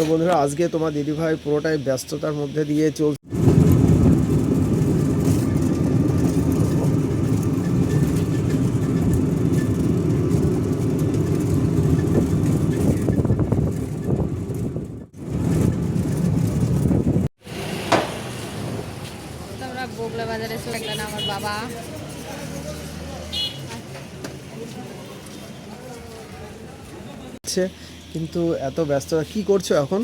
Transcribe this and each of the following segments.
তো বন্ধুরা আজকে তোমার দিদিভাই পুরোটাই ব্যস্ততার মধ্যে দিয়ে চল বাজারে আমার বাবা। হচ্ছে কিন্তু এত ব্যস্ততা কি করছ এখন?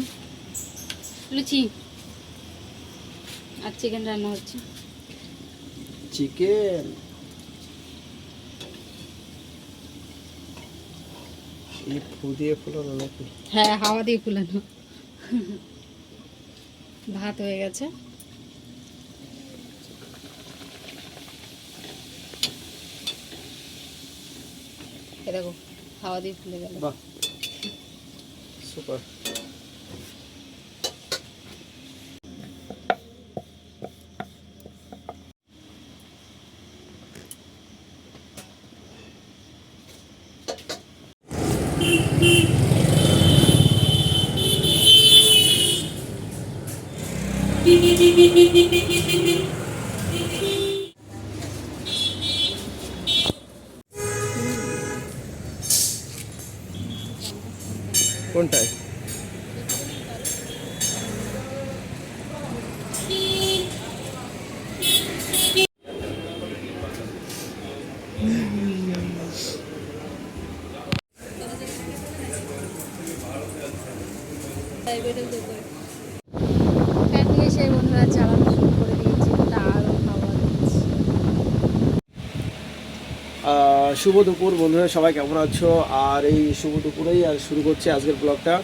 লুচি। আর চিকেন রান্না হচ্ছে। চিকেন এই ফু দিয়ে ফুলানো নাকি? হ্যাঁ হাওয়া দিয়ে ফুলানো। ভাত হয়ে গেছে। এ দেখো হাওয়া দিয়ে ফুলে গেল। বাহ। super Beep, beep, beep, beep, beep, beep, beep, beep. beep. কোনটায়? ফ্যান নিয়ে সেই বন্ধুরা চালানো শুরু করে দিয়েছি দারুণ হাওয়া দিচ্ছে আহ, শুভ দুপুর বন্ধুরা, সবাই কেমন আছো? আর এই শুভ দুপুরেই আর শুরু করছে আজকের ব্লগটা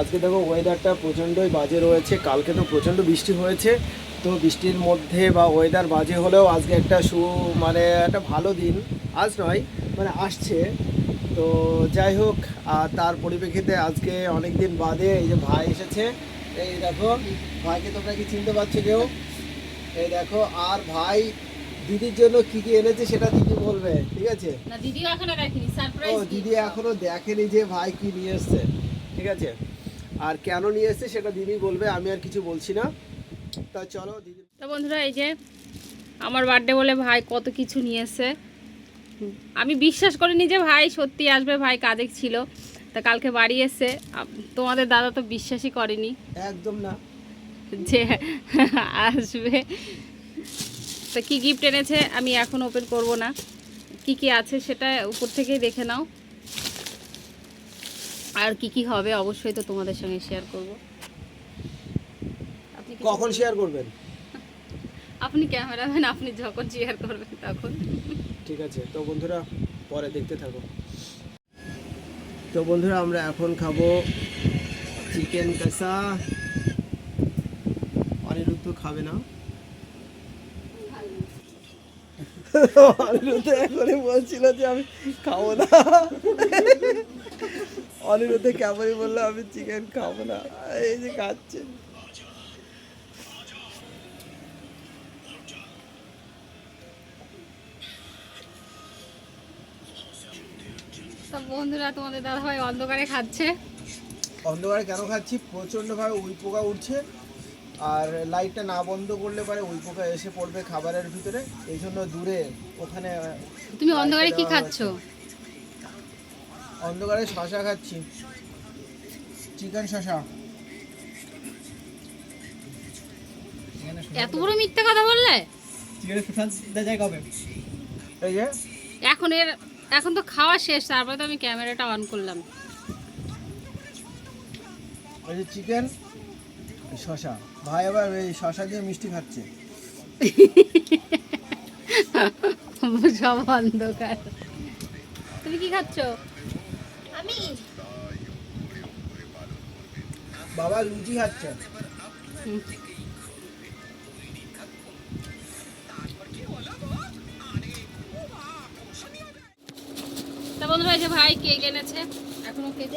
আজকে দেখো ওয়েদারটা প্রচণ্ডই বাজে রয়েছে, কালকে তো প্রচণ্ড বৃষ্টি হয়েছে। তো বৃষ্টির মধ্যে বা ওয়েদার বাজে হলেও আজকে একটা সু মানে একটা ভালো দিন। আজ নয় মানে আসছে। তো যাই হোক, আর তার পরিপ্রেক্ষিতে আজকে অনেক দিন বাদে এই যে ভাই এসেছে। এই দেখো, ভাইকে তোমরা কি চিনতে পারছ কেউ? এই দেখো, আর ভাই দিদির জন্য কি কি এনেছে সেটা দিদি বলবে ঠিক আছে? না দিদিও এখনও দেখেনি ও দিদি এখনও দেখেনি যে ভাই কি নিয়ে এসছে ঠিক আছে? আর কেন নিয়ে এসছে সেটা দিদি বলবে আমি আর কিছু বলছি না। তা চলো দিদি তো বন্ধুরা এই যে আমার বার্থডে বলে ভাই কত কিছু নিয়ে এসছে। আমি বিশ্বাস করিনি যে ভাই সত্যি আসবে ভাই কাজে ছিল। তা কালকে বাড়ি এসে তোমাদের দাদা তো বিশ্বাসই করেনি একদম না। যে আসবে। তো কি গিফট এনেছে আমি এখন ওপেন করব না। কি কি আছে সেটা উপর থেকেই দেখে নাও। আর কি কি হবে অবশ্যই তো তোমাদের সঙ্গে শেয়ার করব। আপনি কখন শেয়ার করবেন? আপনি ক্যামেরাম্যান আপনি যখন শেয়ার করবেন তখন। ঠিক আছে তো বন্ধুরা পরে দেখতে থাকো। তো বন্ধুরা আমরা এখন খাব চিকেন কষা। অনিরুদ্ধ খাবে না। অনিরুদ্ধ এখনই বলছিল যে আমি খাব না। অনিরুদ্ধ কেমনই বলল আমি চিকেন খাব না। এই যে খাচ্ছে। বন্ধুরা তোমাদের দাদা ভাই অন্ধকারে খাচ্ছে। অন্ধকারে কেন খাচ্ছি? প্রচণ্ডভাবে উই পোকা উঠছে। আর লাইটটা না বন্ধ করলে পরে উই পোকা এসে পড়বে খাবারের ভিতরে এই জন্য দূরে ওখানে তুমি অন্ধকারে কি খাচ্ছ? অন্ধকারে শশা খাচ্ছি। চিকেন শশা। এত বড় মিথ্যা কথা বললে? এই যে এখন এর এখন তো খাওয়া শেষ তারপরে তো আমি ক্যামেরাটা অন করলাম। এই যে চিকেন শশা। ভাই আবার এই শশা দিয়ে মিষ্টি খাচ্ছে। সব অন্ধকার। তুমি কি খাচ্ছ? বাবা লুচি খাচ্ছে। বন্ধুরা যে ভাই কেক এনেছে এখনও কেক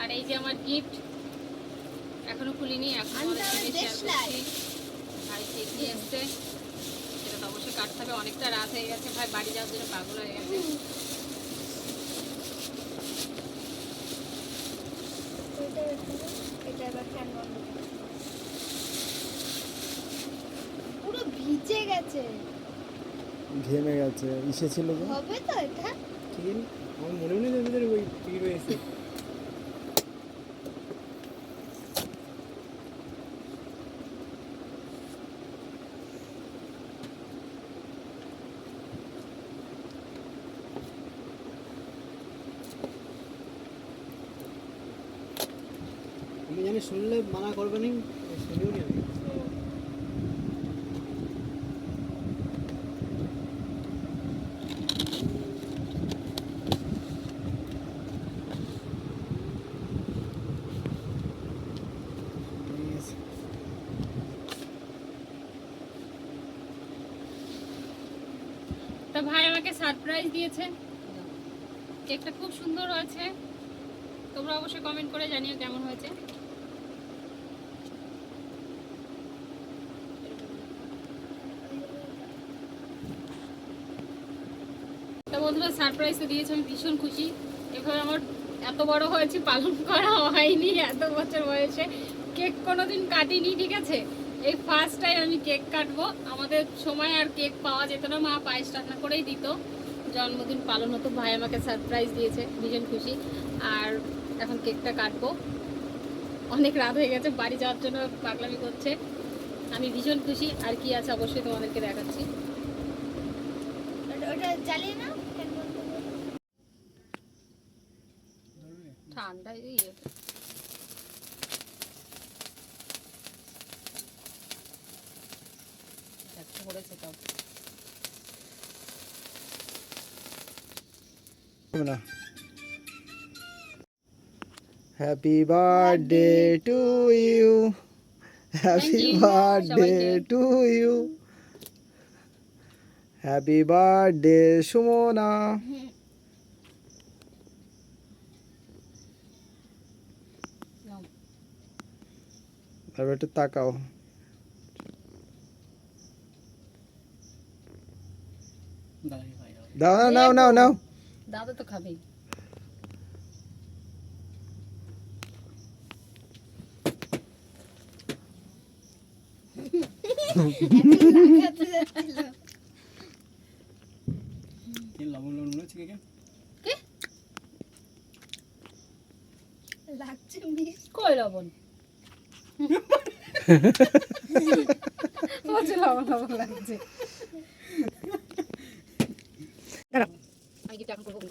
আর এই যে আমার গিফট এখনও খুলিনি এখন আমাদের সঙ্গে share করছি। ভাই কেক নিয়ে এসছে। সেটা তো অবশ্যই কাটতে হবে অনেকটা রাত হয়ে গেছে। ভাই বাড়ি যাওয়ার জন্য পাগল হয়ে গেছে। ফ্যান বন্ধ পুরো ভিজে গেছে। ঘেমে গেছে। ইসে ছিল হবে তো এটা? কি আমার মনে মনে যে ওই ই রয়েছে আমি জানি শুনলে মানা করবে না তা ভাই আমাকে সারপ্রাইজ দিয়েছে। কেকটা খুব সুন্দর হয়েছে। তোমরা অবশ্যই কমেন্ট করে জানিও কেমন হয়েছে। বন্ধুরা সারপ্রাইজ তো দিয়েছে, আমি ভীষণ খুশি। এভাবে আমার এত বড় হয়েছে, পালন করা হয়নি এত বছর বয়সে। কেক কোনোদিন কাটিনি, ঠিক আছে? এই ফার্স্ট টাইম আমি কেক কাটবো। আমাদের সময় আর কেক পাওয়া যেত না, মা পায়েস রান্না করেই দিত। জন্মদিন পালন হতো, ভাই আমাকে সারপ্রাইজ দিয়েছে, ভীষণ খুশি। আর এখন কেকটা কাটবো। অনেক রাত হয়ে গেছে, বাড়ি যাওয়ার জন্য পাগলামি করছে। আমি ভীষণ খুশি। আর কি আছে অবশ্যই তোমাদেরকে দেখাচ্ছি। জ্বালিয়ে নাও ফ্যান বন্ধ করো। ঠান্ডা ইয়ে একটা করেছে তাও না happy birthday to you happy you. Birthday সবাইকে। To you happy birthday Sumana নাও। তারপর একটু তাকাও দাও না নাও নাও নাও দাদা তো খাবেই কে? লাগছে মিস কই লবণ? বলছে লবণ লবণ লাগছে। আমি কি টাকা করব?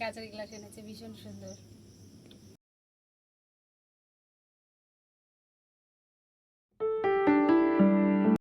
কাঁচের গ্লাস এনেছে ভীষণ সুন্দর।